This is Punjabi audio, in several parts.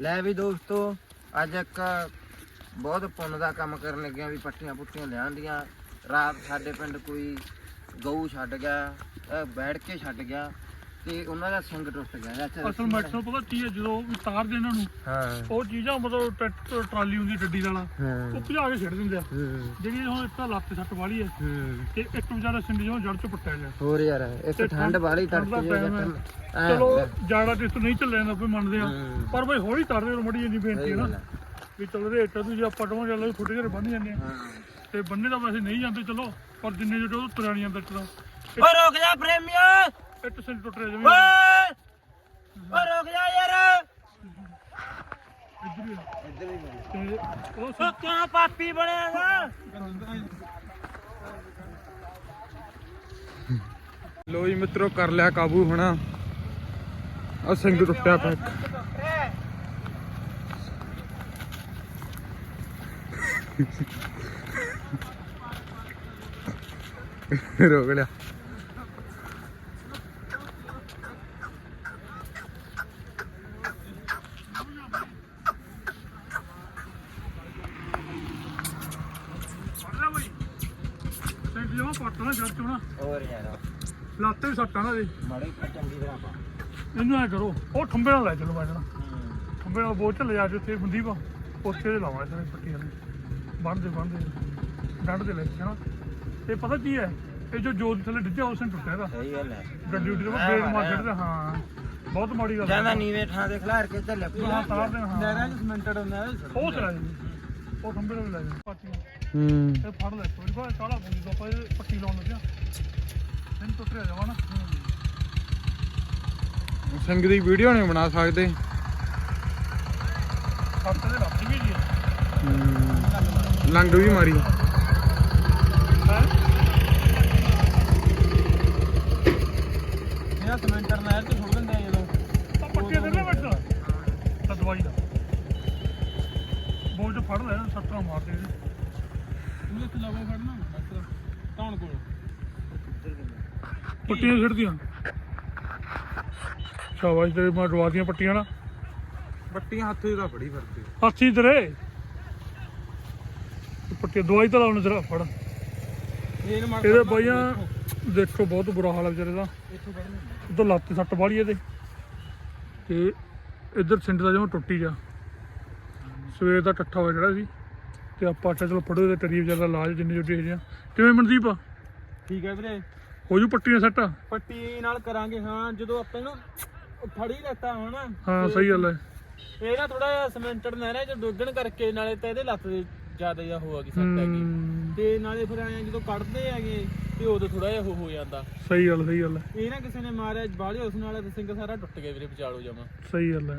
ਲੈ ਵੀ ਦੋਸਤੋ, ਅੱਜ ਇੱਕ ਬਹੁਤ ਪੁੰਨ ਦਾ ਕੰਮ ਕਰਨ ਲੱਗਿਆ ਵੀ ਪੱਟੀਆਂ ਪੁੱਟੀਆਂ ਦੀਆਂ। ਰਾਤ ਸਾਡੇ ਪਿੰਡ ਕੋਈ ਗਊ ਛੱਡ ਗਿਆ ਬੈਠ ਕੇ ਛੱਡ ਗਿਆ। ਤੇ ਉਹਨਾਂ ਦਾ ਸਿੰਘ ਟੁੱਟ ਗਿਆ ਚਾਚਾ ਅਸਲ ਮੈਟਰ ਪਤਾ ਕੀ ਹੈ ਜਦੋਂ ਵੀ ਤਾਰ ਦੇ ਇਹਨਾਂ ਨੂੰ ਹਾਂ। ਉਹ ਚੀਜ਼ਾਂ ਮਤਲਬ ਟਰੈਕਟਰ ਟਰਾਲੀ ਹੁੰਦੀ ਗੱਡੀ ਵਾਲਾ ਉਹ ਹਾਂ ਭਜਾ ਕੇ ਛੱਡ ਦਿੰਦੇ ਆ। ਹੂੰ। ਜਿਹੜੀ ਹੁਣ ਇੱਕ ਤਾਂ ਲੱਤ ਸੱਟ ਵਾਲੀ ਹੈ ਹੂੰ। ਤੇ ਇੱਕ ਵਿਚਾਰਾ ਸਿੰਡੀ ਜਿਹਾ ਜੜ ਚ ਪੱਟਿਆ ਗਿਆ। ਹੋਰ ਯਾਰ ਇੱਕ ਤੇ ਠੰਡ ਵਾਲੀ ਠੰਡ ਦਾ ਤੜਕੇ time ਹੈ। ਜੇ ਚਲੋ ਜਾੜਾ ਤੇ ਨਹੀਂ ਚੱਲਿਆ ਜਾਂਦਾ ਕੋਈ ਮੰਨਦੇ ਆ। ਹੂੰ। ਪਰ ਬਈ ਹੌਲੀ ਤਾਰਦੇ ਰੋ ਮੜੀ ਜਾਂਦੀ ਬੇਨਤੀ ਸਹੀ ਹੈ ਗੱਲ ਨਾ ਹੈ। ਵੀ ਚੱਲ ਰੇਟ ਤੂੰ ਜੇ ਆਪਾਂ ਟੋਂ ਚੱਲ ਛੋਟੇ ਜਿਹੇ ਬੰਨ ਜਾਂਦੇ ਆ। ਤੇ ਬੰਨੇ ਤਾਂ ਵੈਸੇ ਨਹੀਂ ਜਾਂਦੇ ਚਲੋ ਪਰ ਜਿੰਨੇ ਜਿਹੜੇ ਉਹ ਤੁਰਿਆ ਨਹੀਂ ਜਾਂਦਾ ਓ ਰੁਕ ਜਾ ਪ੍ਰੇਮੀਆ ਇੱਕ ਸਿੰਡ ਟੁੱਟ ਰਿਹਾ ਓਏ! ਜਮੀ ਓ ਰੁਕ ਜਾ ਯਾਰ। ਇੱਧਰ ਹੀ ਆ। ਇੱਧਰ ਹੀ ਤੇ ਉਹ ਕਿਉਂ ਪਾਪੀ ਬਣਿਆਗਾ ਲੋ ਜੀ ਮਿੱਤਰੋ ਕਰ ਲਿਆ ਕਾਬੂ ਹੁਣ। ਆ ਸਿੰਘ ਟੁੱਟਿਆ ਪਿਆ ਇੱਕ। ਰੋਕ ਲਿਆ ਫੜ ਲੈ ਬਈ ਸਿੰਡ ਜਿਹਾ ਪੱਟਣਾ ਜੜ ਚੋਂ ਨਾ ਹੋਰ ਯਾਰ ਲੱਤ ਵੀ ਸੱਟਾਂ ਨਾ ਦੇ। ਮਾੜੇ ਪਰ ਚੰਗੀ ਤਰ੍ਹਾਂ ਪਾ ਇਹਨੂੰ ਐ ਕਰੋ ਉਹ ਠੰਬੇ ਨਾਲ ਲੈ ਚਲੋ ਮੈਂ ਜਣਾ ਖੰਬੇ ਨਾਲ ਬੋਝ ਲੈ ਜਾ ਜਿੱਥੇ ਬੰਦੀ ਵਾ। ਉੱਥੇ ਦੇ ਲਾਵਾਂ ਇਹਨੇ ਪੱਟੀ ਵਾਲੀ ਬੰਨਦੇ ਬੰਨਦੇ ਡੰਡ ਦੇ ਲੈ ਕੇ ਨਾ ਤੇ ਪਤਾ ਕੀ ਹੈ ਇਹ ਜੋ ਜੋਤ ਥੱਲੇ ਡਿੱਜਿਆ ਉਸ ਨੇ ਟੁੱਟਿਆ ਇਹਦਾ ਸਹੀ ਗੱਲ ਹੈ। ਗੱਡੀ ਉੱਡੀ ਦਾ ਬ੍ਰੇਕ ਮਾਰ ਛੱਡਦਾ ਹਾਂ। ਬਹੁਤ ਮਾੜੀ ਗੱਲ ਜਾਂਦਾ ਹੈ ਨੀਵੇਂ ਥਾਂ ਤੇ ਖਿਲਾਰ ਕੇ ਚੱਲਿਆ ਹਾਂ ਤਾਰ ਦੇ ਹਾਂ। ਨਹਿਰਾਂ 'ਚ ਸਮੈਂਟਡ ਹੁੰਦਾ ਉਹ ਚਲਾ ਜੀ ਉਹ ਖੰਬੇ ਨਾਲ ਲੈ ਜਾ ਪਾਟੀਆਂ ਹੂੰ। ਇਹ ਫੜ ਲੈ ਥੋੜੀ ਬਾਅਦ ਕਾਲਾ ਬੁੰਦੀ ਤੋਂ ਆਪਾਂ ਇਹ ਪੱਟੀ ਲਾਉਣ ਲੱਗਿਆ। ਇਹਨੂੰ ਟੁੱਟ ਰਿਹਾ ਜਾਵਾ ਨਾ ਸਿੰਘ ਦੀ ਵੀਡੀਓ ਨਹੀਂ ਬਣਾ ਸਕਦੇ। ਸੱਤ ਦੇ ਵੀ ਜੀ। ਹੂੰ। ਲੰਗ ਵੀ ਮਾਰੀ। ਹੈ? ਇਹਦਾ ਸਮੈਂਟਰ ਨਹਿਰ 'ਚ ਛੋੜ ਦਿੰਦੇ ਆ ਜਦੋਂ। ਤਾਂ ਪੱਟੀਆਂ ਦੇ ਨਾ ਬੱਚਾ ਤਾਂ ਦਵਾਈ ਦਾ। ਬੋਲ ਚ ਫੜ ਲੈ ਸੱਟਾਂ ਮਾਰ ਦੇ। ਤੂੰ ਇੱਥੇ ਲਾਵੇ ਫੜਨਾ ਬਸ ਟਾਉਣ ਕੋਲ ਪੱਟੀਆਂ ਛੱਡਦੀਆਂ ਸ਼ਾਬਾਸ਼ ਤੇਰੇ ਮੈਂ ਦਵਾ ਦੀਆਂ ਪੱਟੀਆਂ ਨਾ। ਬੱਟੀਆਂ ਹੱਥ ਦਾ ਫੜੀ ਫਿਰਦੇ। ਹਾਥੀ ਤੇਰੇ। ਪੱਟੀਆਂ ਦਵਾਈ ਤਾਂ ਲਾਉਣ ਜਰਾ ਫੜ। ਇਹਨ ਮਾਰ ਇਹਦੇ ਬਾਈਆਂ ਦੇਖੋ ਬਹੁਤ ਬੁਰਾ ਹਾਲ ਹੈ ਵਿਚਾਰੇ ਦਾ। ਇੱਥੋਂ ਉਧਰ ਲੱਤ ਸੱਟ ਵਾਲੀ ਇਹਦੇ। ਤੇ ਇੱਧਰ ਸਿੰਡ ਦਾ ਜਿਵੇਂ ਟੁੱਟੀ ਜਾ ਸਵੇਰ ਦਾ ਟੱਠਾ ਹੋਇਆ ਜਿਹੜਾ ਸੀ। ਤੇ ਆਪਾਂ ਆਖਿਆ ਚਲੋ ਫੜੋ ਇਹਦੇ ਟਰੀ ਵਿਚਾਰਾ ਇਲਾਜ ਜਿੰਨੇ ਜੁੱਟੇ ਹੈਗੇ ਆ ਕਿਵੇਂ ਮਨਦੀਪ? ਠੀਕ ਹੈ ਵੀਰੇ। ਹੋ ਜੂ ਪੱਟੀਆਂ ਸੱਟ? ਪੱਟੀ ਨਾਲ ਕਰਾਂਗੇ ਹਾਂ ਜਦੋਂ ਆਪਾਂ ਇਹਨੂੰ ਫੜੀ ਲੈਤਾ ਹਨਾ ਹਾਂ ਸਹੀ ਗੱਲ ਹੈ। ਇਹ ਨਾ ਥੋੜਾ ਜਿਹਾ ਸਮੈਂਟਡ ਨਹਿਰਾਂ 'ਚ ਡੋਗਣ ਕਰਕੇ ਨਾਲੇ ਤਾਂ ਇਹਦੇ ਲੱਤ ਦੇ ਜ਼ਿਆਦਾ ਜਿਹਾ ਹੋ ਗਈ ਸੱਟ ਹੈਗੀ ਤੇ ਨਾਲੇ ਫਿਰ ਐਂ ਜਦੋਂ ਕੱਢਦੇ ਹੈਗੇ ਤੇ ਉਦੋਂ ਥੋੜਾ ਜਿਹਾ ਹੋ ਹੋ ਜਾਂਦਾ। ਸਹੀ ਗੱਲ ਸਹੀ ਗੱਲ ਹੈ। ਇਹ ਨਾ ਕਿਸੇ ਨੇ ਮਾਰਿਆ ਬਾਹਲੇ ਉਸ ਨਾਲ ਤੇ ਸਿੰਘ ਸਾਰਾ ਟੁੱਟ ਗਿਆ ਵੀਰੇ ਵਿਚਾਲੋ ਜਮਾ। ਸਹੀ ਗੱਲ ਹੈ।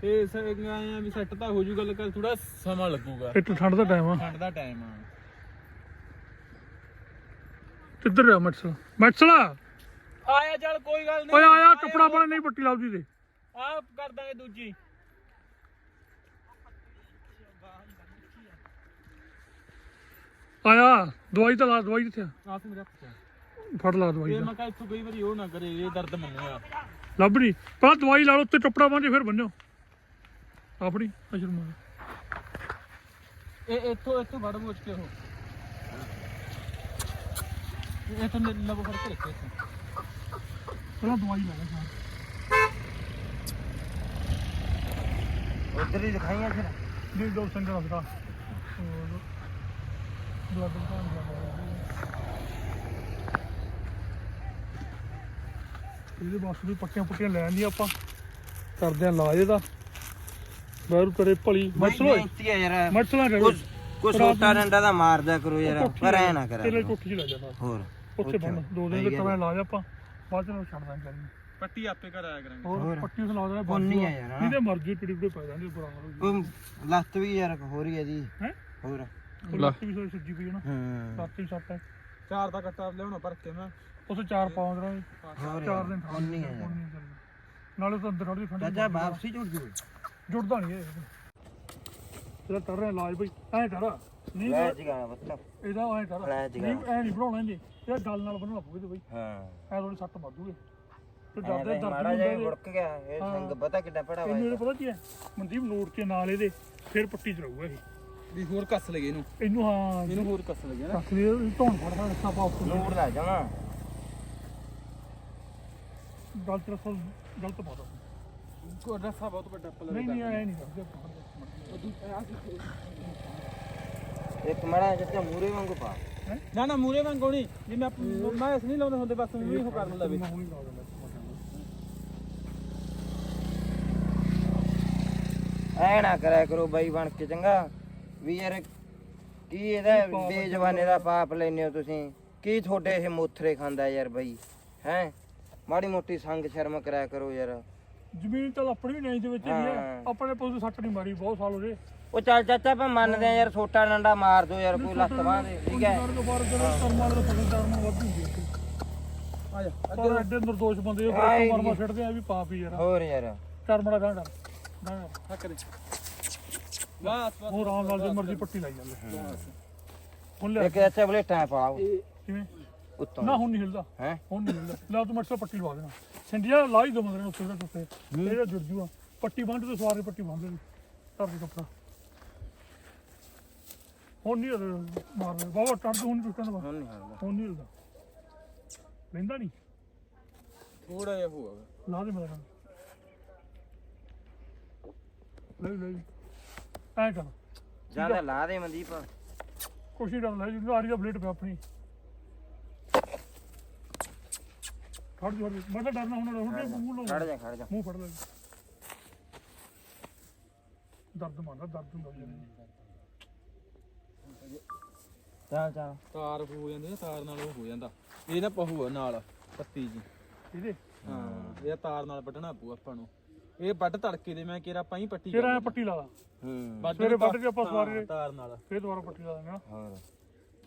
ਤੇ ਐਂ ਆ ਵੀ ਸੈੱਟ ਤਾਂ ਹੋ ਜੂ ਗੱਲ ਕਰ ਥੋੜਾ ਸਮਾਂ ਲੱਗੂਗਾ। ਇਹ ਠੰਡ ਦਾ ਟਾਈਮ ਆ। ਠੰਡ ਦਾ ਟਾਈਮ ਆ। ਕਿੱਧਰ ਆ ਮਟਸਲਾ? ਮਟਸਲਾ! ਆਇਆ ਚੱਲ ਕੋਈ ਗੱਲ ਓਏ ਆਇਆ ਕੱਪੜਾ ਪਾਣੇ ਨਹੀਂ ਪੱਟੀ ਲਾਉਂਦੀ ਤੇ। ਆ ਕਰ ਦਾਂਗੇ ਦੂਜੀ। ਆਇਆ ਦਵਾਈ ਤਾਂ ਲਾ ਦਵਾਈ ਕਿੱਥੇ ਆ? ਆਸ ਮੇਰਾ ਫੜ ਲਾ ਦਵਾਈ ਇਹ ਦਾ। ਮੈਂ ਕਿਹਾ ਇੱਥੋਂ ਕਈ ਵਾਰੀ ਉਹ ਨਾ ਕਰੇ ਇਹ ਦਰਦ ਮੰਨਿਆ। ਲੱਭਣੀ ਪਹਿਲਾਂ ਦਵਾਈ ਲਾ ਲਓ ਉੱਤੇ ਕੱਪੜਾ ਪਾਉਂਦੇ ਫਿਰ ਬੰਨੋ ਆਪਣੀ ਅਸ਼ਰ ਮਾਰ ਇਹ ਇੱਥੋਂ ਇੱਥੋਂ ਵੜ ਮੋਚ ਕੇ ਉਹ। ਇਹ ਇੱਥੋਂ ਲਵੋ ਫੜ ਕੇ ਰੱਖੋ ਇੱਥੋਂ। ਪਹਿਲਾਂ ਦਵਾਈ ਲਾ ਲੈ ਉਧਰ ਹੀ ਦਿਖਾਈਆਂ ਫਿਰ। ਨਹੀਂ ਦੋ ਸੰਗਾ ਹਸਦਾ ਬਲੱਡ ਦਾ ਇਹਦੇ ਬਸ ਵੀ ਪੱਟੀਆਂ ਪੁੱਟੀਆਂ ਲੈ ਆਂਦੀਆਂ ਆਪਾਂ। ਕਰਦੇ ਆਂ ਇਲਾਜ ਇਹਦਾ। ਬਾਹਰ ਕਰੇ ਭਲੀ। ਮਸਲੋ ਬੇਇੱਜ਼ਤੀ ਹੈ ਯਾਰ। ਮਸਲਾ ਕਰੋ। ਕੁਛ ਕੁਛ ਛੋਟਾ ਡੰਡਾ ਦਾ ਮਾਰਦਾ ਕਰੋ ਯਾਰ ਪਰ ਐ ਨਾ ਕਰਾ। ਤੇਰੇ ਕੋਠੀ ਚ ਲੈ ਜਾ ਬਸ। ਹੋਰ ਉੱਥੇ ਬੰਨ ਦੋ ਦਿਨ ਦੇ ਤਰ੍ਹਾਂ ਇਲਾਜ ਆਪਾਂ। ਬਾਅਦ ਨੂੰ ਛੱਡ ਦਾਂਗੇ ਕਰੀ ਪੱਟੀ ਆਪੇ ਘਰ ਆਇਆ ਕਰਾਂਗੇ। ਹੋਰ ਪੱਟੀਆਂ ਲਾ ਦੇਣਾ ਪੁੰਨੀ ਆ ਯਾਰ, ਨਹੀਂ ਤੇ ਮਰਜ਼ੀ ਪਿੜੀ ਪਿੜੀ ਪੈ ਜਾਂਦੀ ਬੁਰਾ ਹਾਲ ਹੋ ਲੱਤ ਵੀ ਯਾਰ ਹੋ ਰਹੀ ਹੈ ਜੀ। ਹੈ? ਹੋਰ। ਲੱਤ ਵੀ ਸੋਈ ਸੁੱਜੀ ਪਈ ਹੈ ਨਾ। ਹੂੰ। ਲੱਤ ਵੀ ਸੱਟ ਹੈ ਚਾਰ ਦਾ ਕੱਟਾ ਲਿਆਉਣਾ ਭਰ ਕੇ ਮੈਂ। ਉੱਥੇ ਚਾਰ ਪਾਉਂਦ ਰਹੇ ਹੋਰ ਚਾਰ ਦਿਨ ਠੰਡ ਪੁੰਨੀ ਹੈ ਯਾਰ। ਨਾਲੇ ਤਾਂ ਅੰਦਰ ਥੋੜੀ ਠੰਡੀ ਚਾਚਾ ਵਾਪਸੀ ਜੁੜ ਜੂ। ਜੁੜਦਾ ਨਹੀਂ ਇਹ। ਤੇਰਾ ਕਰ ਰਿਹਾ ਇਲਾਜ ਬਈ ਐਂ ਕਰ ਨਹੀਂ ਲੈ ਜਗਾ ਬੱਤਾ ਇਹਦਾ ਐਂ ਕਰ ਲੈ ਜਗਾ। ਨਹੀਂ ਐਂ ਨਹੀਂ ਬਣਾਉਣਾ ਇਹਨੇ ਇਹ ਗੱਲ ਨਾਲ ਬਣਾਉਣਾ ਪਊਗਾ ਤੇ ਬਈ। ਹਾਂ। ਐ ਥੋੜੀ ਸੱਟ ਮਾਰ ਦੂਗੇ ਤੇ ਐਂ ਦਰਦ ਤਾਂ ਦਰਦ ਮਾੜਾ ਜਿਹਾ। ਮੁੜਕ ਗਿਆ ਇਹ ਹਾਂ। ਸਿੰਘ ਪਤਾ ਕਿੱਡਾ ਪੜਾ ਇਹਨੂੰ ਵਾ ਇਹ ਪਤਾ ਕੀ ਹੈ? ਮਨਦੀਪ ਨੋਟ ਕੇ ਨਾਲ ਇਹਦੇ ਫਿਰ ਪੱਟੀ ਚਲਾਊਗਾ ਇਹ। ਵੀ ਹੋਰ ਕੱਸ ਲਗੇ ਇਹਨੂੰ। ਇਹਨੂੰ ਹਾਂ ਇਹਨੂੰ ਹੋਰ ਕੱਸ ਲਗੇ ਨਾ। ਰੱਖ ਲਈ ਧੌਣ ਫੜਦਾ ਰੱਖਾ ਪਾ ਉੱਤੇ ਲੋੜ ਲਾ ਜਾਵਾਂ। ਗਲਤ ਰਸਲ ਗਲਤ ਪਾਦਾ ਕੋ ਰਸਾ ਬਹੁਤ ਵੱਡਾ ਪਲਰ ਨਹੀਂ ਨਹੀਂ ਐ ਨਹੀਂ ਕਰਦੇ ਇੱਕ ਮੜਾ ਜਿੱਤੇ ਮੂਰੇ ਵਾਂਗੂ ਪਾ। ਨਾ ਨਾ ਮੂਰੇ ਵਾਂਗੋ ਨਹੀਂ। ਜਿਵੇਂ ਆਪ- ਮੈਂ ਇਸ ਨਹੀਂ ਲਾਉਂਦੇ ਹੁੰਦੇ ਬਸ ਉਹੀ ਉਹ ਕਰਨ ਲਵੇ ਐ ਨਾ ਕਰਿਆ ਕਰੋ ਬਾਈ ਬਣ ਕੇ ਚੰਗਾ? ਵੀ ਯਾਰ ਕੀ ਇਹਦਾ ਬੇਜਵਾਨੇ ਦਾ ਪਾਪ ਲੈਨੇ ਹੋ ਤੁਸੀਂ? ਕੀ ਤੁਹਾਡੇ ਇਹ ਮੋਥਰੇ ਖਾਂਦਾ ਯਾਰ ਬਾਈ? ਹੈ? ਮਾੜੀ ਮੋਟੀ ਸੰਗ ਸ਼ਰਮ ਕਰਿਆ ਕਰੋ ਯਾਰ। ਜ਼ਮੀਨ ਤਾਂ ਆਪਣੀ ਵੀ ਨਹੀਂ ਦੇ ਵਿੱਚ ਹੈਗੀ ਹੈ ਹਾਂ। ਆਪਣੇ ਪੁੱਤ ਦੀ ਸੱਟ ਨਹੀਂ ਮਾਰੀ ਬਹੁਤ ਸਾਲ ਹੋ ਗਏ। ਉਹ ਚੱਲ ਚਾਚਾ ਆਪਾਂ ਮੰਨਦੇ ਆ ਯਾਰ ਛੋਟਾ ਡੰਡਾ ਮਾਰ ਦੋ ਯਾਰ ਕੋਈ ਲੱਤ ਬਾਂਹ ਦੇ ਠੀਕ ਹੈ? ਸਰਕਾਰ ਤੋਂ ਬਾਹਰ ਜਦੋਂ ਕਰਮਾਂ ਦੇ ਫਸਲ ਕਰਮ ਵੱਧ ਹੁੰਦੀ ਹੈ ਆ ਜਾ ਪਰ ਐਡੇ ਨਿਰਦੋਸ਼ ਬੰਦੇ ਉਹ ਆਏ ਮਰਮਾ ਛੱਡਦੇ ਆ ਵੀ ਪਾਪ ਹੀ ਯਾਰ। ਹੋਰ ਯਾਰ। ਕਰਮੜਾ ਗਾਂ ਕਰ ਗਾਂ ਕਰ ਹੱਕ ਦੇ। ਬਸ ਬਸ ਹੋਰ ਆਰਾਮ ਨਾਲ ਜੇ ਮਰਜ਼ੀ ਪੱਟੀ ਲਾਈ ਜਾਂਦੇ। ਹੁਣ ਲੈ ਇੱਕ ਚਾਚਾ ਬਲੇਟਾਂ ਪਾਓ। ਕਿਵੇਂ? ਉੱਤੋਂ ਨਾ ਹੁਣ ਨਹੀਂ ਹਿਲਦਾ। ਹੈ? ਹੁਣ ਨਹੀਂ ਹਿਲਦਾ। ਲੈ ਤੂੰ ਮੱਛਰ ਪੱਟੀ ਲਵਾ ਦੇਣਾ। ਸਿੰਡੀਆ ਲਾ ਹੀ ਦੋ ਮਗਰ ਉੱਤੇ ਦਾ ਟੁੱਟੇ। ਇਹਦਾ ਜੁੜ ਜੂਆ। ਪੱਟੀ ਬੰਦ ਤੇ ਸਵਾਰੇ ਪੱਟੀ ਬੰਦ ਦੇ ਧਰ ਦੇ ਕੱਪੜਾ। ਹੁਣ ਨਹੀਂ ਮਾਰ ਬਾਬਾ ਟੱਟ ਹੁਣ ਨਹੀਂ ਟੁੱਟਣ ਦਾ ਹੁਣ ਨਹੀਂ ਹੁਣ ਨਹੀਂ ਹਿਲਦਾ। ਲੈਂਦਾ ਨਹੀਂ। ਥੋੜਾ ਜਿਹਾ ਹੋਊਗਾ। ਲਾ ਦੇ ਕੰਮ ਲੈ ਲੈ। ਐ ਕਰ। ਜ਼ਿਆਦਾ ਲਾ ਦੇ ਮਨਦੀਪ। ਕੋਸ਼ਿਸ਼ ਕਰ ਲੈ ਜੀ ਆਰੀ ਦਾ ਬਲੇਡ ਪਿਆ ਆਪਣੀ। ਖੜ ਜਾ ਮੈਂ ਤਾਂ ਡਰਨਾ ਹੁਣ ਹੁਣ ਤੇ ਮੂੰਹ ਖੜ ਲਓ ਜਾ ਖੜ ਜਾ। ਮੂੰਹ ਫੜ ਲੈ। ਦਰਦ ਮਾਰਦਾ ਦਰਦ ਹੁੰਦਾ ਜੀ ਚੱਲ ਚੱਲ। ਤਾਰ ਹੋ ਜਾਂਦੀ ਨਾ ਤਾਰ ਨਾਲ ਉਹ ਹੋ ਜਾਂਦਾ। ਇਹ ਨਾ ਪਹੂ ਨਾਲ ਪੱਤੀ ਜੀ। ਇਹਦੇ? ਹਾਂ ਇਹ ਤਾਰ ਨਾਲ ਵੱਢਣਾ ਪਊ ਆਪਾਂ ਨੂੰ। ਇਹ ਵੱਢ ਤੜਕੇ ਦੇ ਮੈਂ ਕਿਹਾ ਪਾਈ ਪੱਟੀ ਫਿਰ ਐ ਪੱਟੀ ਲਾ ਲਾ? ਹੂੰ। ਵੱਢ ਸਵੇਰੇ ਵੱਢ ਕੇ ਆਪਾਂ ਹਾਂ, ਸਵਾਰੇ ਤਾਰ ਨਾਲ। ਫਿਰ ਦੁਬਾਰਾ ਪੱਟੀ ਲਾ ਦੇਣਾ ਹੋਰ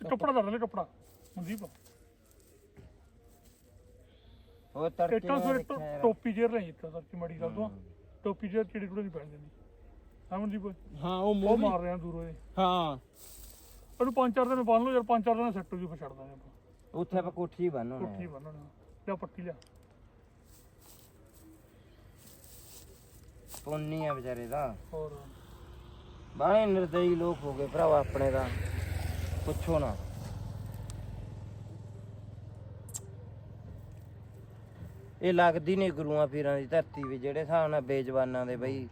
ਕੱਪੜਾ ਧਰ ਲੈ ਕੱਪੜਾ। ਮਨਦੀਪ। ਉਹ ਤੜਕੇ ਇੱਟਾਂ ਦੇਖਿਆ ਯਾਰ। ਟੋਪੀ ਜੇਰ ਲਈ ਇੱਟਾਂ ਸੱਚੀ ਮਾੜੀ ਗੱਲ ਤੋਂ। ਟੋਪੀ ਜੇਰ ਚਿੜੀ ਕੁੜੀ ਨਹੀਂ ਪੈਣ ਦਿੰਦੀ ਹਾਂ ਮਨਦੀਪ ਹਾਂ ਉਹ ਉਹ ਮੂੰਹ ਵੀ- ਮਾਰ ਰਿਹਾ ਦੂਰੋਂ ਇਹ। ਹਾਂ। ਉਹਨੂੰ ਪੰਜ ਚਾਰ ਦਿਨ ਬੰਨ ਲਓ ਯਾਰ ਪੰਜ ਚਾਰ ਦਿਨ ਸੈੱਟ ਹੋ ਜੂ ਫਿਰ ਛੱਡ ਦਾਂਗੇ ਆਪਾਂ। ਉੱਥੇ ਆਪਾਂ ਕੋਠੀ ਬੰਨਣਾ ਕੋਠੀ ਬੰਨਣਾ ਲਿਆ ਪੱਟੀ ਲਿਆ। ਪੁੰਨੀ ਆ ਵਿਚਾਰੇ ਦਾ। ਹੋਰ। ਬਾਹਲੇ ਨਿਰਦਈ ਲੋਕ ਹੋ ਗਏ ਭਰਾਵਾ ਆਪਣੇ ਦਾ। ਪੁੱਛੋ ਨਾ। ਇਹ ਲੱਗਦੀ ਨਹੀਂ ਗੁਰੂਆਂ ਪੀਰਾਂ ਦੀ ਧਰਤੀ ਵੀ ਜਿਹੜੇ ਹਿਸਾਬ ਨਾਲ ਬੇਜਵਾਨਾਂ ਦੇ ਬਈ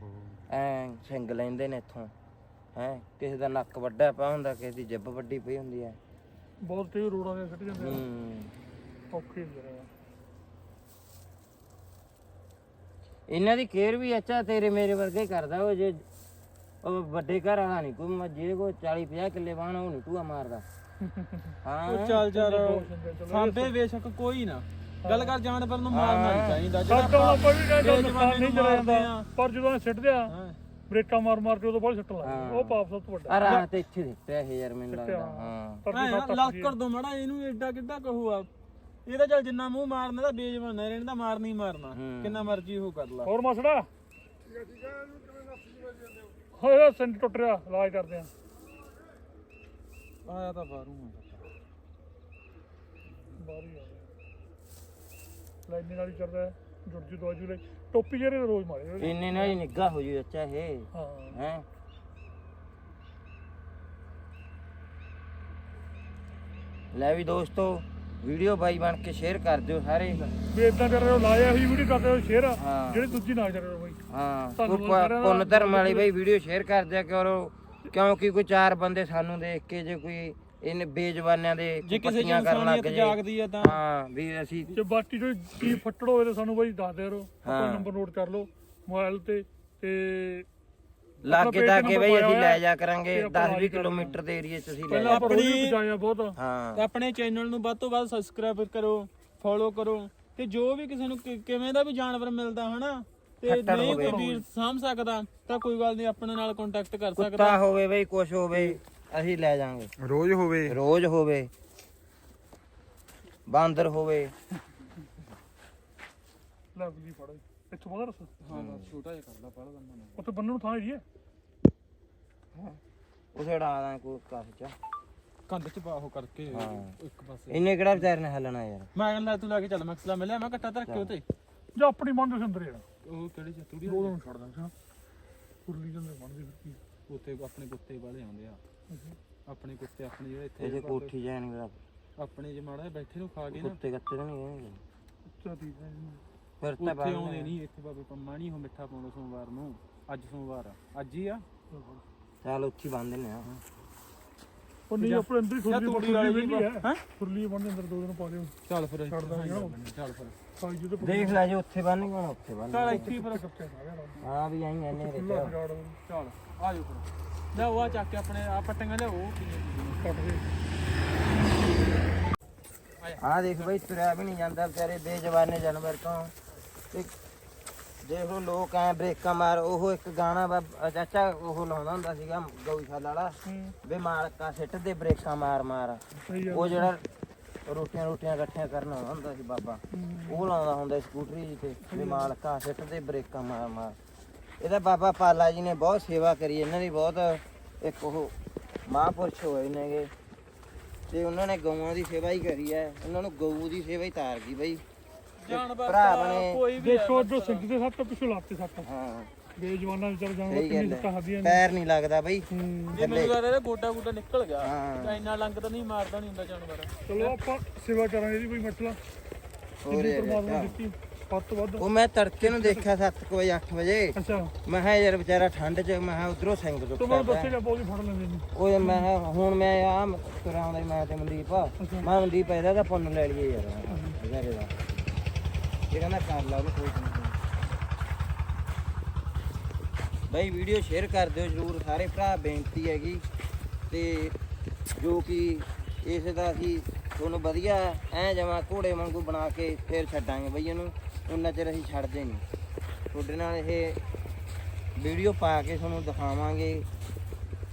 ਐ ਸਿੰਘ ਲੈਂਦੇ ਨੇ ਇੱਥੋਂ। ਹੈ ਕਿਸੇ ਦਾ ਨੱਕ ਵੱਡਾ ਪਿਆ ਹੁੰਦਾ ਕਿਸੇ ਦੀ ਜਿੱਬ ਵੱਡੀ ਪਈ ਹੁੰਦੀ ਹੈ ਬਹੁਤ ਰੋੜਾਂ ਦੇ ਕੱਢ ਜਾਂਦੇ ਆ ਹੂੰ। ਔਖੇ ਹੁੰਦੇ ਆ ਇਹਨਾਂ ਦੀ ਕੇਅਰ ਵੀ ਅੱਛਾ ਤੇਰੇ ਮੇਰੇ ਵਰਗੇ ਹੀ ਕਰਦਾ ਉਹ ਜੇ ਉਹ ਵੱਡੇ ਘਰ ਵਾਲਾ ਨਹੀਂ ਕੋਈ ਮ- ਜਿਹਦੇ ਕੋਲ 40 50 ਕਿੱਲੇ ਬਾਣ ਉਹ ਨਹੀਂ ਟੂਆ ਮਾਰਦਾ। ਹਾਂ। ਉਹ ਚੱਲ। ਯਾਰ ਸਾਂਭੇ ਬੇਸ਼ੱਕ ਕੋਈ ਨਾ। ਗੱਲ ਕਰ ਜਾਨਵਰ ਨੂੰ ਮਾਰਨਾ ਨਹੀਂ ਚਾਹੀਦਾ। ਜਿਹੜਾ ਸਾਡਾ ਆਪਾਂ ਵੀ ਕਹਿੰਦੇ ਨੁਕਸਾਨ ਨਹੀਂ ਜਾਂਦਾ ਆ। ਪਰ ਜਦੋਂ ਇਹ ਸਿੱਟਦੇ ਆ ਹਾਂ। ਬ੍ਰੇਕਾਂ ਮਾਰ ਮਾਰ ਕੇ ਉਦੋਂ ਬਾਅਦ ਸਿੱਟ ਲਾ ਹਾਂ। ਉਹ ਪਾਪ ਸਭ ਤੋਂ ਵੱਡਾ। ਆ ਰਾਤ ਇੱਥੇ ਦਿੱਤਿਆ ਇਹ ਯਾਰ ਮੈਨੂੰ। ਲੱਗਦਾ। ਹਾਂ। ਲੱਕ ਕਰ ਦੋ ਮੜਾ ਇਹਨੂੰ ਐਡਾ ਕਿੱਦਾਂ ਕਹੂਆ ਇਹਦਾ ਚੱਲ ਜਿੰਨਾ ਮੂੰਹ ਮਾਰਨਾ ਦਾ ਬੇਜਵਾਨ ਹੈ ਇਹਦਾ ਮਾਰ ਨਹੀਂ ਮਾਰਨਾ। ਕਿੰਨਾ ਮਰਜ਼ੀ ਉਹ ਕਰ ਲਾ। ਹੋਰ ਮਸੜਾ? ਹੋਏ ਸਿੰਡ ਟੁੱਟ ਰਿਹਾ ਇਲਾਜ ਕਰਦੇ ਆ। ਆਇਆ ਤਾਂ ਬਾਹਰੋਂ ਬਾਹਰ ਹੀ ਆ। ਲਾਈਨ ਨਾਲ ਹੀ ਚੱਲਦਾ ਹੈ ਜੁੜ ਜੂ ਦਵਾਈ ਜੂ ਲੈ ਟੋਪੀ ਜਿਹੜੇ ਰੋਜ਼ ਮਾਰੇ ਇੰਨੇ ਨਾਲ ਹੀ ਨਿੱਗਾ ਹੋ ਜੂ ਅੱਛਾ ਇਹ। ਹਾਂ। ਹੈ? ਲੈ ਵੀ ਦੋਸਤੋ ਵੀਡੀਓ ਬਾਈ ਬਣ ਕੇ ਸ਼ੇਅਰ ਕਰ ਦਿਓ ਸਾਰੇ। ਵੀ ਇਦਾਂ ਕਰ ਰਹੇ ਹੋ ਲਾਇਆ ਹੋਈ ਵੀਡੀਓ ਕਰਦੇ ਹੋ ਸ਼ੇਅਰ ਹਾਂ। ਜਿਹੜੀ ਦੂਜੀ ਨਾ ਕਰ ਰਹੇ ਹੋ ਬਾਈ। ਹਾਂ। ਪੁੰਨ ਧਰਮ ਵਾਲੀ ਬਈ ਵੀਡੀਓ ਸ਼ੇਅਰ ਕਰ ਦਿਆ ਕਰੋ। ਕਿਉਂਕਿ ਕੋਈ ਚਾਰ ਬੰਦੇ ਸਾਨੂੰ ਦੇਖ ਕੇ ਜੇ ਕੋਈ ਇਹਨੇ ਬੇਜਵਾਨਿਆਂ ਦੇ ਜੇ ਕਿਸੇ ਦੀ ਕਰਨ ਲੱਗ ਇਨਸਾਨੀਅਤ ਜੇ ਜਾਗਦੀ ਹੈ ਤਾਂ ਹਾਂ ਵੀ ਅਸੀਂ ਜੇ ਬਾਕੀ ਕੋਈ ਕੀ ਫੱਟੜ ਹੋਵੇ ਤਾਂ ਸਾਨੂੰ ਬਾਈ ਦੱਸ ਦਿਆ ਕਰੋ ਆਪਣਾ ਹਾਂ। ਨੰਬਰ ਨੋਟ ਕਰ ਲਓ ਮੋਬਾਈਲ ਤੇ ਤੇ ਲਾਗੇ ਜਾ number ਕੇ ਬਈ ਅਸੀਂ ਲੈ। ਜਾ ਕਰਾਂਗੇ ਤੇ ਆਪਾਂ 10 20 ਲਾਈਕ ਕਿਲੋਮੀਟਰ ਦੇ ਏਰੀਏ ਚ ਅਸੀਂ ਲੈ ਪਹਿਲਾਂ ਜਾ ਆਪਾਂ ਰੋਜ਼ ਵੀ ਆਪਣੀ- ਬਚਾਇਆ ਬਹੁਤ ਹਾਂ ਆਪਣੇ ਚੈਨਲ ਨੂੰ ਵੱਧ ਤੋਂ ਵੱਧ ਸਬਸਕ੍ਰਾਈਬ ਕਰੋ ਫੋਲੋ ਕਰੋ ਤੇ ਜੋ ਵੀ ਕਿਸੇ ਨੂੰ ਕਿ- ਕਿਵੇਂ ਦਾ ਵੀ ਜਾਨਵਰ ਮਿਲਦਾ ਹਨਾ ਤੇ ਖੱਟਰ ਨਹੀਂ ਹੋਵੇ। ਕੋਈ ਵੀਰ ਸਾਂਭ ਸਕਦਾ ਤਾਂ ਕੋਈ ਗੱਲ ਨਹੀਂ ਆਪਣੇ ਨਾਲ ਕੰਟੈਕਟ ਕਰ ਸਕਦਾ ਕੁੱਤਾ ਹੋਵੇ ਬਈ ਕੁਛ ਹੋਵੇ ਅਸੀਂ ਲੈ ਜਾਾਂਗੇ ਰੋਜ਼ ਹੋਵੇ। ਰੋਜ਼ ਹੋਵੇ ਬਾਂਦਰ ਹੋਵੇ। ਲੈ ਵੀ ਫੜ। ਇੱਥੋਂ ਰਸ ਹਾਂ ਬਸ ਛੋਟਾ ਜਿਹਾ ਕਰ ਲਾ ਪਹਿਲਾਂ ਦੰਦਾਂ ਉੱਥੇ ਬੰਨਣ ਨੂੰ ਥਾਂ ਹੈ? ਉਸੇ ਉਡਾ ਦਾਂ ਕੋਈ ਕਾਫ ਚ। ਕੰਧ ਚ ਬਾਹੋ ਕਰਕੇ ਹਾਂ। ਇੱਕ ਪਾਸੇ। ਇੰਨੇ ਕਿਹੜਾ ਵਿਚਾਰੇ ਨੇ ਹੱਲਣਾ ਯਾਰ? ਮੈਂ ਕਹਿੰਦਾ ਤੂੰ ਲੈ ਕੇ ਚੱਲ ਮਕਸਲਾ ਮਿਲਿਆ ਮੈਂ ਕੱਟਾ ਧਰ ਕੇ ਉਤੇ ਜਾਂ ਆਪਣੀ ਮਨ ਦੇ ਅੰਦਰ ਯਾਰ। ਉਹ ਕਿਹੜੀ ਚ ਤੂੜੀ ਦੋ ਦਿਨ ਛੱਡ ਦਾਂਗੇ ਹਾਂ ਕੁਰਲੀ ਜਾਂਦੇ ਬਣਦੇ ਫਿਰ ਕੀ। ਕੁੱਤੇ ਆਪਣੇ ਕੁੱਤੇ ਵਾਲੇ ਆਉਂਦੇ ਆ। ਆਪਣੇ ਕੁੱਤੇ ਆਪਣੇ ਜਿਹੜੇ ਇੱਥੇ ਇਹਦੇ ਕੋਠੀ ਜਾਣੀ ਬਰਾ ਆਪਣੇ ਜੇ ਮਾੜਾ ਜਿਹਾ ਬੈਠੇ ਨੂੰ ਖਾ ਕੇ ਨਾ। ਕੁੱਤੇ ਕੱਤੇ ਨਹੀਂ ਗਏ ਉੱਚਾ ਠੀਕ ਹੈ। ਫਿਰ ਤਾਂ ਉੱਥੇ ਬਾਹਰ ਆਉਂਦੇ ਨਹੀਂ ਇੱਥੇ ਬਾਬੇ ਪੰਮਾ ਨਹੀਂ ਉਹ ਮਿੱਠਾ ਪਾਉਂਦਾ ਸੋਮਵਾਰ ਨੂੰ ਅੱਜ ਸੋਮਵਾਰ ਆ। ਅੱਜ ਹੀ ਆ। ਚੱਲ ਉੱਥੇ ਬੰਦ ਨੇ ਆ ਉਹ ਨਹੀਂ ਆਪਣੇ ਅੰਦਰ ਹੀ ਜਾਂ ਖੁਰਲੀ ਤੂੜੀ ਵਾਲੀ ਖੁਰਲੀ ਹੈ ਹੈਂ? ਖੁਰਲੀ ਬੰਦੇ ਅੰਦਰ ਦੋ ਦਿਨ ਪਾ ਲਿਓ। ਚੱਲ ਫਿਰ ਛੱਡ ਦਾਂਗੇ ਨਾ। ਚੱਲ ਫਿਰ। ਸਾਈ ਜਿਹਦੇ ਦੇਖ ਲੈ ਜੇ ਉੱਥੇ ਬੰਨ ਕੇ ਹੁਣ ਉੱਥੇ ਬੰਨ ਚੱਲ ਇੱਥੇ ਹੀ ਫਿਰ ਕੱਟਿਆ ਸਾਰਿਆਂ ਦਾ ਹਾਂ ਵੀ ਆਈ ਐਨੇ ਖੁੱਲਾ ਰੇ ਜਗਾੜ ਚੱਲ ਆ ਜਾਓ ਫਿਰ। ਲੈ ਉਹ ਆ ਚੱਕ ਕੇ ਆਪਣੇ ਆ ਪੱਟੀਆਂ ਲਿਆਓ ਕੱਟ ਦੇ ਆ ਦੇਖ ਬਈ ਤੁਰਿਆ ਵੀ ਨਹੀਂ ਜਾਂਦਾ ਵਿਚਾਰੇ ਬੇਜਵਾਨੇ ਜਾਨਵਰ ਤੋਂ। ਤੇ ਦੇਖ ਲੋ ਲੋਕ ਐ ਬ੍ਰੇਕਾਂ ਮਾਰ ਉਹ ਇੱਕ ਗਾਣਾ ਵਾ ਚਾਚਾ ਉਹ ਲਾਉਂਦਾ ਹੁੰਦਾ ਸੀਗਾ ਗਊਸ਼ਾਲਾ ਵਾਲਾ। ਵੇ ਮਾਲਕਾ ਸਿੱਟ ਦੇ ਬ੍ਰੇਕਾਂ ਮਾਰ ਮਾਰ। ਉਹ ਜਿਹੜਾ ਰੋਟੀਆਂ ਰੋਟੀਆਂ ਇਕੱਠੀਆਂ ਕਰਨ ਆਉਂਦਾ ਹੁੰਦਾ ਸੀ ਬਾਬਾ ਉਹ ਲਾਉਂਦਾ ਹੁੰਦਾ ਸਕੂਟਰੀ ਤੇ ਵੀ ਮਾਲਕਾ ਸਿੱਟ ਦੇ ਬ੍ਰੇਕਾਂ ਮਾਰ ਮਾਰ। ਇਹਦਾ ਬਾਬਾ ਪਾਲਾ ਜੀ ਨੇ ਬਹੁਤ ਸੇਵਾ ਕਰੀ ਇਹਨਾਂ ਦੀ ਬਹੁਤ ਇੱਕ ਉਹ ਮਹਾਂਪੁਰਸ਼ ਹੋਏ ਨੇਗੇ। ਤੇ ਉਹਨਾਂ ਨੇ ਗਊਆਂ ਦੀ ਸੇਵਾ ਹੀ ਕਰੀ ਹੈ ਉਹਨਾਂ ਨੂੰ ਗਊ ਦੀ ਸੇਵਾ ਹੀ ਤਾਰ ਗਈ ਬਈ। ਜਾਨਵਰ ਭਰਾ ਬਣੇ। ਕੋਈ ਵੀ ਦੇਖੋ ਸਿੰਘ ਦੇ ਸੱਤ ਪਿਛੋਂ ਲਾਤੇ ਸੱਤ ਹਾਂ। ਬੇਜਵਾਨਾਂ ਵਿਚਾਰ ਜਾਨਵਰ ਸਹੀ ਕਿੰਨੀ ਗੱਲ ਦਿੱਤਾ ਹੈ। ਹੱਦੀਆਂ ਨੇ। ਪੈਰ ਨਹੀਂ ਲੱਗਦਾ ਬਈ। ਜੇ ਮੈਨੂੰ ਲੱਗਦਾ ਇਹਦਾ ਗੋਡਾ ਗੋਡਾ ਨਿਕਲ ਗਿਆ ਹਾਂ। ਇੰਨਾ ਲੰਗ ਤਾਂ ਨਹੀਂ ਮਾਰਦਾ ਨਹੀਂ ਹੁੰਦਾ ਜਾਨਵਰ। ਚਲੋ ਆਪਾਂ ਸੇਵਾ ਕਰਾਂਗੇ ਇਹਦੀ ਕੋਈ ਮਸਲਾ ਹੋਰ ਜਿੰਨੀ ਯਾਰ ਪਰਮਾਤਮਾ ਦਿੱਤੀ ਵੱਧ ਤੋਂ ਵੱਧ। ਉਹ ਮੈਂ ਤੜਕੇ ਨੂੰ ਦੇਖਿਆ 7 ਵਜੇ 8 ਵਜੇ। ਅੱਛਾ। ਮੈਂ ਕਿਹਾ ਯਾਰ ਵਿਚਾਰਾ ਠੰਡ 'ਚ ਮੈਂ ਕਿਹਾ ਉਧਰੋਂ ਸਿੰਘ ਤੂੰ ਦੁੱਖਦਾ ਮੈਨੂੰ ਪਿਆ। ਦੱਸੇ ਜਾਂ ਪੌਦੀ ਫੜ ਲੈਂਦੇ ਨੇ। ਉਹ ਮੈਂ ਕਿਹਾ ਹੁਣ ਮੈਂ ਆ ਤੁਰਾਂ ਮੈਂ ਤੇ ਮਨਦੀਪ। ਮੈਂ ਮਨਦੀਪ ਇਹਦਾ ਤਾਂ ਪੁੰਨ ਲੈ ਲਈਏ ਯਾਰ। ਵਿਚਾਰੇ ਦਾ। ਇਹ ਕਹਿੰਦਾ ਕਰ ਲਾ ਉਹਨੂੰ ਕੋਈ ਨਹੀਂ ਬਈ ਵੀਡੀਓ ਸ਼ੇਅਰ ਕਰ ਦਿਓ ਜਰੂਰ। ਸਾਰੇ ਭਰਾ ਬੇਨਤੀ ਹੈਗੀ ਤੇ ਜੋ ਕਿ ਇਸ ਦਾ ਅਸੀਂ ਤੁਹਾਨੂੰ ਵਧੀਆ ਐ ਜਮਾ ਘੋੜੇ ਵਾਂਗੂ ਬਣਾ ਕੇ ਫੇਰ ਛੱਡਾਂਗੇ ਬਈ ਇਹਨੂੰ ਉਹਨਾਂ ਚਿਰ ਅਸੀਂ ਛੱਡਦੇ ਨਹੀਂ। ਤੁਹਾਡੇ ਨਾਲ ਇਹ ਵੀਡੀਓ ਪਾ ਕੇ ਤੁਹਾਨੂੰ ਦਿਖਾਵਾਂਗੇ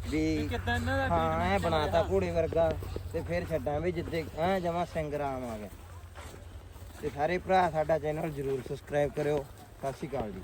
ਵੀ ਕਿੱਦਾਂ ਇਹਨਾਂ ਦਾ ਹਾਂ ਐ ਬਣਾਤਾ ਘੋੜੇ ਵਰਗਾ ਤੇ ਫਿਰ ਛੱਡਾਂ ਵੀ ਜਿੱਦੇ ਐ ਜਮਾ ਸਿੰਗਰਾਮ ਆ ਗਿਆ ਤੇ ਸਾਰੇ ਭਰਾ ਸਾਡਾ ਚੈਨਲ ਜਰੂਰ ਸਬਸਕ੍ਰਾਈਬ ਕਰਿਓ। ਸਤਿ ਸ਼੍ਰੀ ਅਕਾਲ ਜੀ।